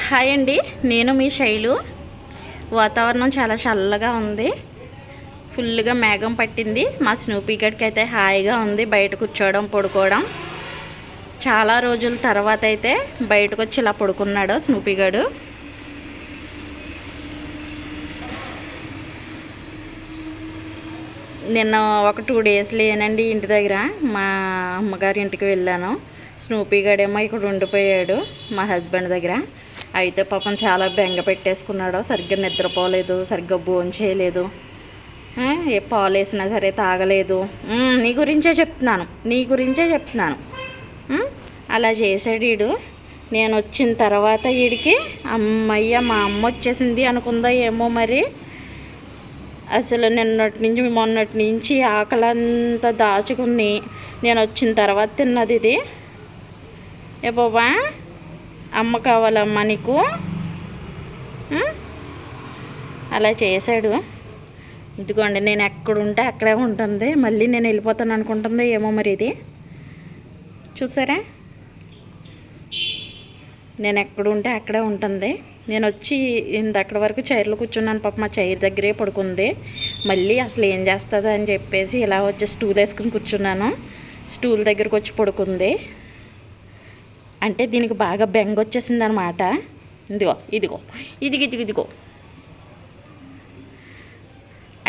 Hi అండి నేను మీ శైలు. వాతావరణం చాలా చల్లగా ఉంది. ఫుల్గా మేఘం పట్టింది. మా స్నూపీ గడికి అయితే హాయిగా ఉంది బయట కూర్చోవడం పడుకోవడం. చాలా రోజుల తర్వాత అయితే బయటకు వచ్చి ఇలా పడుకున్నాడు స్నూపీ గడు నిన్న ఒక టూ డేస్ లేనండి ఇంటి దగ్గర. మా అమ్మగారి ఇంటికి వెళ్ళాను. స్నూపీ గడేమో ఇక్కడ ఉండిపోయాడు మా హస్బెండ్ దగ్గర. అయితే పాపం చాలా బెంగ పెట్టేసుకున్నాడు సరిగ్గా నిద్రపోలేదు సరిగ్గా భోంచేయలేదు. ఏ పాలు వేసినా సరే తాగలేదు. నీ గురించే చెప్తున్నాను నీ గురించే చెప్తున్నాను. అలా చేశాడు వీడు నేను వచ్చిన తర్వాత వీడికి అమ్మయ్య మా అమ్మ వచ్చేసింది అనుకుందా ఏమో మరి. అసలు నిన్నటి నుంచి మొన్నటి నుంచి ఆకలంతా దాచుకుని నేను వచ్చిన తర్వాత తిన్నది ఇది. ఏ బాబా అమ్మ కావాలమ్మా నీకు? అలా చేశాడు. ఇదిగోండి నేను ఎక్కడుంటే అక్కడే ఉంటుంది. మళ్ళీ నేను వెళ్ళిపోతాను అనుకుంటుంది ఏమో మరి ఇది. చూసారా? నేను ఎక్కడుంటే అక్కడే ఉంటుంది. నేను వచ్చి ఇంత అక్కడి వరకు చైర్లో కూర్చున్నాను. పాప మా చైర్ దగ్గరే పడుకుంది. మళ్ళీ అసలు ఏం చేస్తుంది అని చెప్పేసి ఇలా వచ్చి స్టూల్ వేసుకుని కూర్చున్నాను. స్టూల్ దగ్గరకు వచ్చి పడుకుంది. అంటే దీనికి బాగా బెంగ వచ్చేసింది అనమాట ఇదిగో ఇదిగో ఇదిగి ఇదిగి ఇదిగో.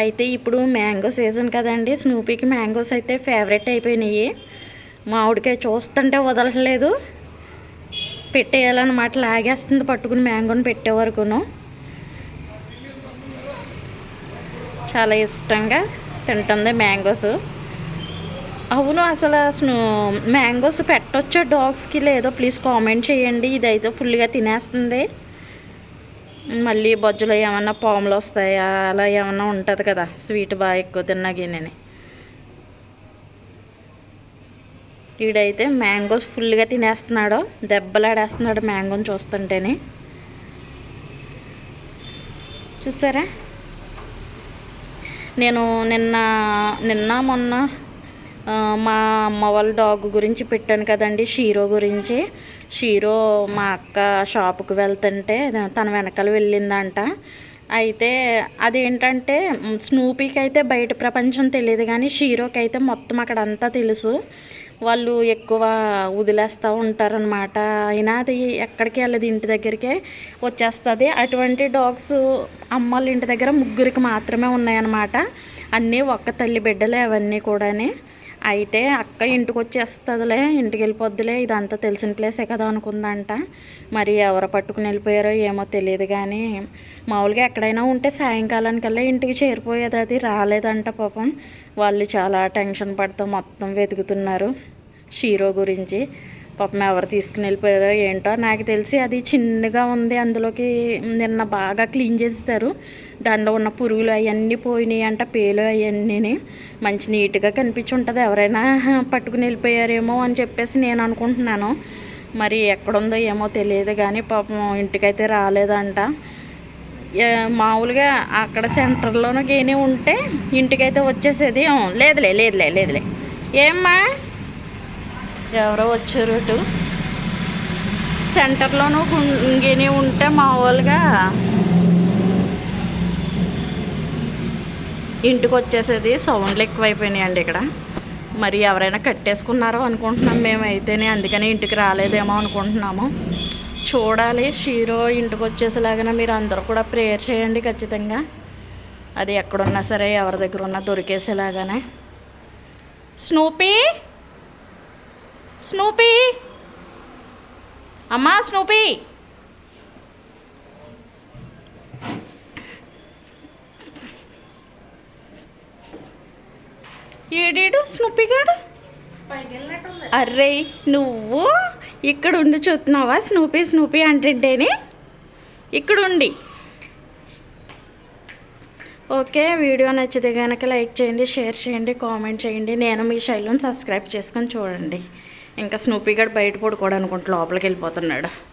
అయితే ఇప్పుడు మ్యాంగో సీజన్ కదండి స్నూపీకి మ్యాంగోస్ అయితే ఫేవరెట్ అయిపోయినాయి. మామిడికాయ చూస్తుంటే వదలట్లేదు. పెట్టేయాలన్నమాట లాగేస్తుంది పట్టుకుని మ్యాంగోని పెట్టే వరకును. చాలా ఇష్టంగా తింటుంది మ్యాంగోస్. అవును అసలు స్నో మ్యాంగోస్ పెట్టొచ్చా డాగ్స్కి లేదో ప్లీజ్ కామెంట్ చేయండి. ఇదైతే ఫుల్గా తినేస్తుంది. మళ్ళీ బొజ్జులో ఏమన్నా పాములు వస్తాయా అలా ఏమన్నా ఉంటుంది కదా స్వీట్ బాగా ఎక్కువ తిన్నా గిన్నెని. వీడైతే మ్యాంగోస్ ఫుల్గా తినేస్తున్నాడు దెబ్బలాడేస్తున్నాడు మ్యాంగోని చూస్తుంటేనే. చూసారా? నేను నిన్న నిన్న మొన్న మా అమ్మ వాళ్ళ డాగ్ గురించి పెట్టాను కదండి షీరో గురించి. షీరో మా అక్క షాపుకి వెళ్తుంటే తన వెనకాల వెళ్ళిందంట. అయితే అదేంటంటే స్నూపీకి అయితే బయట ప్రపంచం తెలియదు కానీ షీరోకి అయితే మొత్తం అక్కడ అంతా తెలుసు. వాళ్ళు ఎక్కువ వదిలేస్తూ ఉంటారనమాట అయినా అది ఎక్కడికి వెళ్ళదు ఇంటి దగ్గరికే వచ్చేస్తుంది. అటువంటి డాగ్స్ అమ్మల ఇంటి దగ్గర ముగ్గురికి మాత్రమే ఉన్నాయన్నమాట. అన్నీ ఒక్క తల్లి బిడ్డలే అవన్నీ కూడానే. అయితే అక్క ఇంటికి వచ్చేస్తుందిలే ఇంటికి వెళ్ళిపోద్దిలే ఇదంతా తెలిసిన ప్లేసే కదా అనుకుందంట. మరి ఎవరు పట్టుకుని వెళ్ళిపోయారో ఏమో తెలియదు కానీ మామూలుగా ఎక్కడైనా ఉంటే సాయంకాలానికల్లా ఇంటికి చేరిపోయేది అది రాలేదంట పాపం. వాళ్ళు చాలా టెన్షన్ పడుతూ మొత్తం వెతుకుతున్నారు షీరో గురించి. పాపం ఎవరు తీసుకుని వెళ్ళిపోయారో ఏంటో నాకు తెలిసి అది చిన్నగా ఉంది. అందులోకి నిన్న బాగా క్లీన్ చేసేసారు. దానిలో ఉన్న పురుగులు అవన్నీ పోయినాయి అంట పేలు అవన్నీ మంచి నీట్గా కనిపించి ఉంటుంది ఎవరైనా పట్టుకుని వెళ్ళిపోయారేమో అని చెప్పేసి నేను అనుకుంటున్నాను. మరి ఎక్కడుందో ఏమో తెలియదు కానీ పాపం ఇంటికైతే రాలేదంట. మామూలుగా అక్కడ సెంటర్లోనూ గేనే ఉంటే ఇంటికైతే వచ్చేసేది. లేదులే లేదులే లేదులే. ఏమ్మా? ఎవరో వచ్చారు ఇటు. సెంటర్లోనూ ఇంకేనే ఉంటే మామూలుగా ఇంటికి వచ్చేసేది సౌండ్లు ఎక్కువైపోయినాయండి అండి ఇక్కడ. మరి ఎవరైనా కట్టేసుకున్నారో అనుకుంటున్నాం మేమైతేనే అందుకని ఇంటికి రాలేదేమో అనుకుంటున్నాము. చూడాలి షీరో ఇంటికి వచ్చేసేలాగా మీరు అందరూ కూడా ప్రేయర్ చేయండి ఖచ్చితంగా. అది ఎక్కడున్నా సరే ఎవరి దగ్గర ఉన్నా దొరికేసేలాగానే. స్నూపీ! స్నూపీ. అమ్మా స్నూపీ. ఏడేడు స్నూపీగాడు అర్రే నువ్వు ఇక్కడ ఉండి చూస్తున్నావా? స్నూపీ స్నూపీ అంటుంటేనే? ఇక్కడుండి. ఓకే వీడియో నచ్చితే కనుక లైక్ చేయండి షేర్ చేయండి కామెంట్ చేయండి. నేను మీ శైలిని సబ్స్క్రైబ్ చేసుకొని చూడండి. ఇంకా స్నూపీ గడ్ బయట పడుకోవడానికి లోపలికి వెళ్ళిపోతున్నాడు.